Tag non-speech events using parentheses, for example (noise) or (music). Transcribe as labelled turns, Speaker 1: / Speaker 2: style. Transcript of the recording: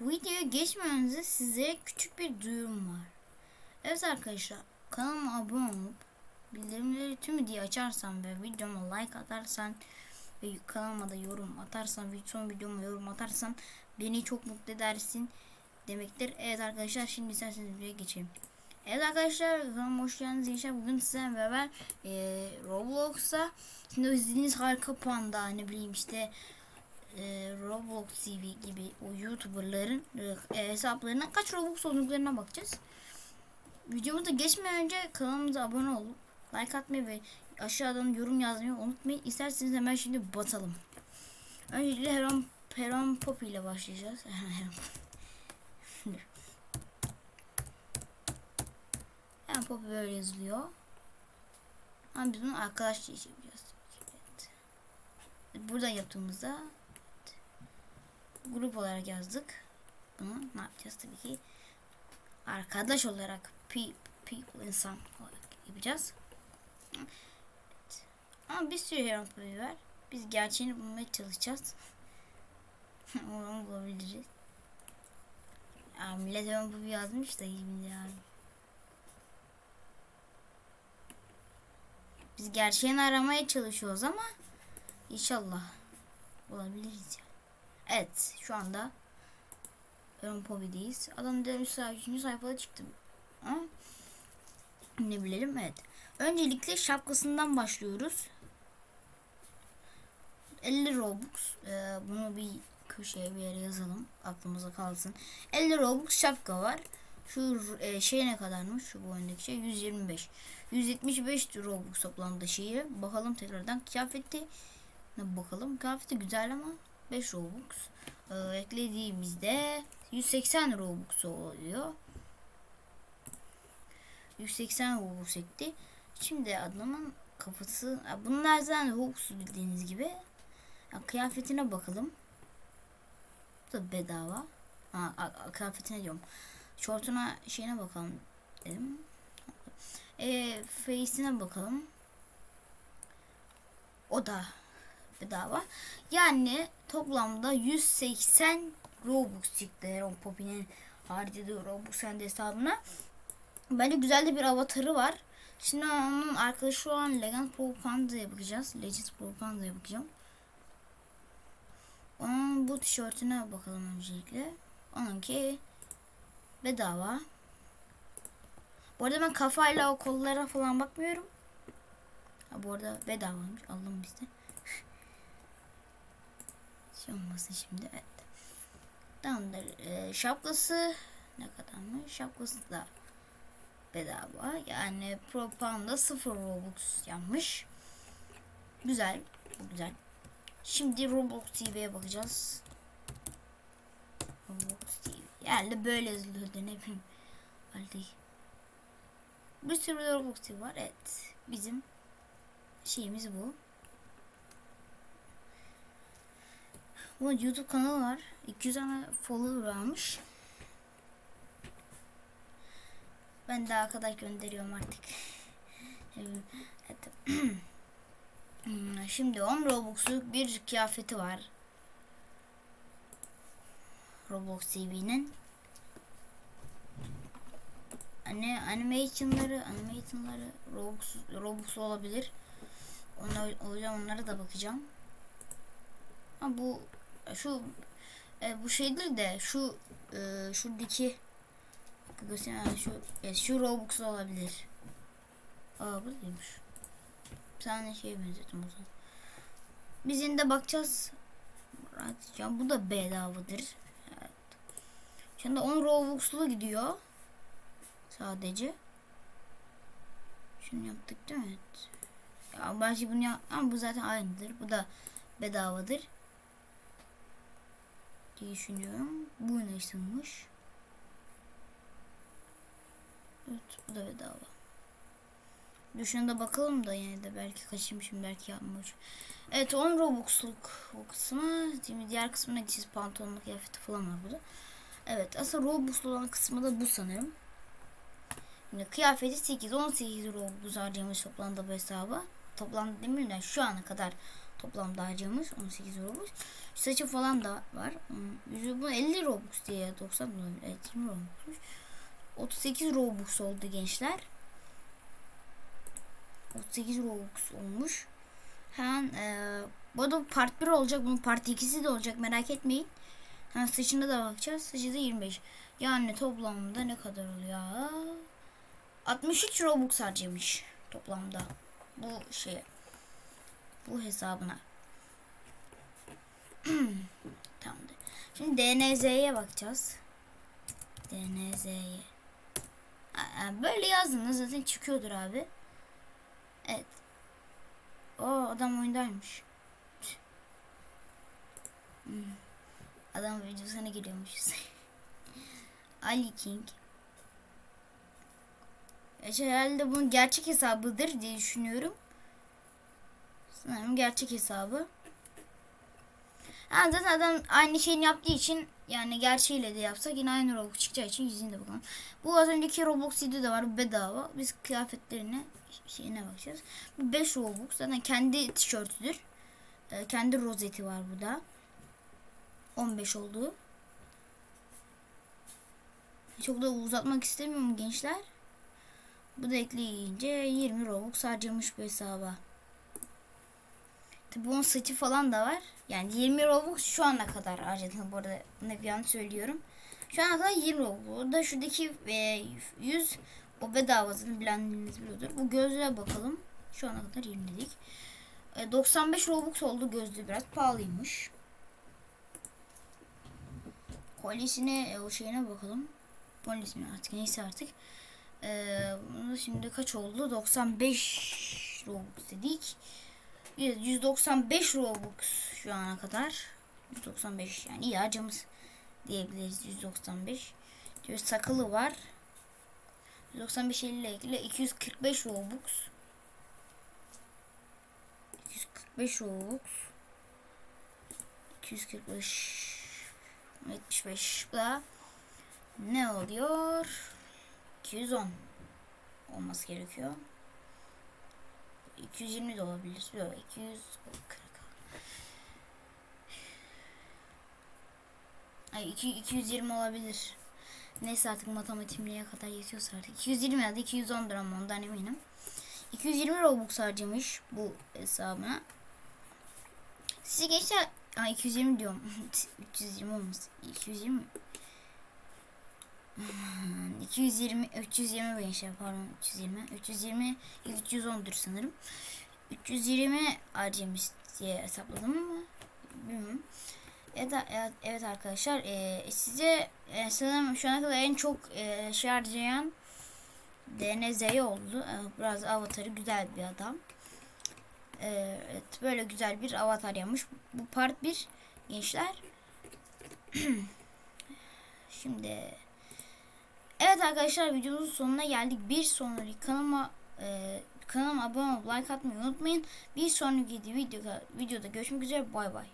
Speaker 1: Videoya geçmeden önce size küçük bir duyurum var. Evet arkadaşlar kanalıma abone olup bildirimleri tümü diye açarsan ve videoma like atarsan ve kanalıma da yorum atarsan son videoma yorum atarsan beni çok mutlu edersin demektir. Evet arkadaşlar şimdi isterseniz buraya geçelim. Evet arkadaşlar kanalıma hoş geldiniz. Gençler bugün sizlerle beraber e, Roblox'a şimdi izlediğiniz harika panda ne bileyim işte e, Roblox TV gibi o YouTuber'ların e, hesaplarına kaç Robux olduklarına bakacağız. Videomuza geçmeden önce kanalımıza abone olup like atmayı ve aşağıdan yorum yazmayı unutmayın. İsterseniz hemen şimdi batalım. Öncelikle Heron, Heron Pop ile başlayacağız. (laughs) Heron Pop böyle yazılıyor. Ama biz bunu arkadaşça yapacağız. Evet. Burada yaptığımızda grup olarak yazdık. Bunu ne yapacağız tabii ki arkadaş olarak people insan olarak yapacağız. Evet. Ama bir sürü puppy var. Biz gerçeğini bulmaya çalışacağız. (laughs) Onu bulabiliriz. Ya millet hero puppy yazmış da iyi yani. Biz gerçeğini aramaya çalışıyoruz ama inşallah bulabiliriz ya. Evet şu anda Ön Pobi'deyiz. Adam demiş sayfa sayfada çıktım. Ama ne bilelim evet. Öncelikle şapkasından başlıyoruz. 50 Robux. Ee, bunu bir köşeye bir yere yazalım. Aklımıza kalsın. 50 Robux şapka var. Şu e, şey ne kadarmış? Şu bu öndeki şey 125. 175 Robux toplamda şeyi. Bakalım tekrardan kıyafeti. Bakalım. Kıyafeti güzel ama 5 Robux. Ee, eklediğimizde 180 Robux oluyor. 180 Robux ekti. Şimdi adamın kafası bunlar zaten Robux bildiğiniz gibi. Ya, kıyafetine bakalım. Bu da bedava. Ha, a, a, kıyafetine diyorum. Şortuna şeyine bakalım dedim. E, face'ine bakalım. O da bedava. Yani toplamda 180 Robux çıktı Heron Poppy'nin harcadığı Robux kendi hesabına. Bence güzel de bir avatarı var. Şimdi onun arkadaşı şu an Legend Propaganda'ya bakacağız. Legend Propaganda'ya bakacağım. Onun bu tişörtüne bakalım öncelikle. Onunki bedava. Bu arada ben kafayla o kollara falan bakmıyorum. Ha, bu arada bedavaymış. Aldım bizde. Şey olmasın şimdi. Evet. Tamamdır. Ee, şapkası ne kadarmış? Şapkası da bedava. Yani Propanda 0 Robux yanmış. Güzel. Bu güzel. Şimdi Roblox TV'ye bakacağız. Roblox TV. Yani böyle yazılıyor ne bileyim. Halde. Bir sürü Roblox TV var. Evet. Bizim şeyimiz bu. Bu YouTube kanalı var. 200 tane follower almış. Ben de arkadaş gönderiyorum artık. (clears throat) Şimdi 10 Robux'luk bir kıyafeti var. Roblox TV'nin. Anne animation'ları, animation'ları Robux Robux olabilir. Olacağım onlara da bakacağım. Ha bu şu e, bu şeydir de şu e, şuradaki yani şu e, şu Robux olabilir. Aa buradaymış. Bir tane şey benzettim o zaman. Biz yine de bakacağız. Can bu da bedavadır. Evet. Şimdi 10 Robux'lu gidiyor. Sadece. Şunu yaptık değil mi? Evet. Ya belki bunu yap ama bu zaten aynıdır. Bu da bedavadır diye düşünüyorum. Bu ne ısınmış? Evet bu da bedava. Düşüne de bakalım da yine de belki kaçırmışım belki yapmış. Evet 10 Robux'luk bu kısmı. Şimdi diğer kısmına gideceğiz. Pantolonluk kıyafeti falan var burada. Evet asıl Robux'lu olan kısmı da bu sanırım. Şimdi kıyafeti 8 18 Robux harcamış toplamda bu hesaba. Toplamda demiyorum yani şu ana kadar toplamda harcamız 18 Robux. Saçı falan da var. Hmm, Yüzü bu 50 Robux diye 90 mı olabilir? Evet 20 Robux'muş. 38 Robux oldu gençler. 38 Robux olmuş. Hemen e, bu arada part 1 olacak. Bunun part 2'si de olacak. Merak etmeyin. Hemen saçına da bakacağız. Saçı da 25. Yani toplamda ne kadar oluyor? 63 Robux harcamış toplamda. Bu şey bu hesabına. (clears throat) Tamamdır. Şimdi DNZ'ye bakacağız. DNZ'ye. Böyle yazdığında zaten çıkıyordur abi. Evet. O adam oyundaymış. Hmm. Adam videosuna giriyormuşuz. (laughs) Ali King. Herhalde bunun gerçek hesabıdır diye düşünüyorum. Sanırım gerçek hesabı. Ha, zaten adam aynı şeyini yaptığı için yani gerçeğiyle de yapsak yine aynı Robux çıkacağı için yüzüne de bakalım. Bu az önceki Robux CD de var bedava. Biz kıyafetlerine şeyine bakacağız. Bu 5 Robux zaten kendi tişörtüdür. Ee, kendi rozeti var burada. 15 oldu. Çok da uzatmak istemiyorum gençler. Bu da ekleyince 20 Robux harcamış bu hesaba. Tabi bunun saçı falan da var. Yani 20 Robux şu ana kadar harcadım. Bu arada ne bir an söylüyorum. Şu ana kadar 20 Robux. Orada şuradaki e, 100 o bedavasını bilenleriniz biliyordur. Bu gözlüğe bakalım. Şu ana kadar 20 dedik. E, 95 Robux oldu gözlüğü biraz pahalıymış. Kolyesine e, o şeyine bakalım. Kolyesine artık neyse artık. Bunu şimdi kaç oldu? 95 Robux dedik. 195 Robux şu ana kadar. 195 yani iyi harcamız diyebiliriz 195. Diyor sakalı var. 195 ile ilgili 245 Robux. 245 Robux. 245 75 bu da ne oluyor? 210 olması gerekiyor. 220 de olabilir. Yok 240. Ay 2, 220 olabilir. Neyse artık matematiğim kadar yetiyorsa artık. 220 ya da 210 ama ondan eminim. 220 Robux harcamış bu hesabına. Siz gençler... Ay 220 diyorum. 320 olmasın. 220 220 320 gençler pardon 320 320 310'dur sanırım. 320 harcamış diye hesapladım ama bilmiyorum. Evet, evet, evet arkadaşlar e, size e, sanırım şu ana kadar en çok e, şey harcayan DNZ'ye oldu. E, biraz avatarı güzel bir adam. E, evet böyle güzel bir avatar yapmış. Bu part 1 gençler. (clears throat) Şimdi Evet arkadaşlar videomuzun sonuna geldik. Bir sonraki kanalıma e, kanalıma abone olup like atmayı unutmayın. Bir sonraki videoda, videoda görüşmek üzere. Bay bay.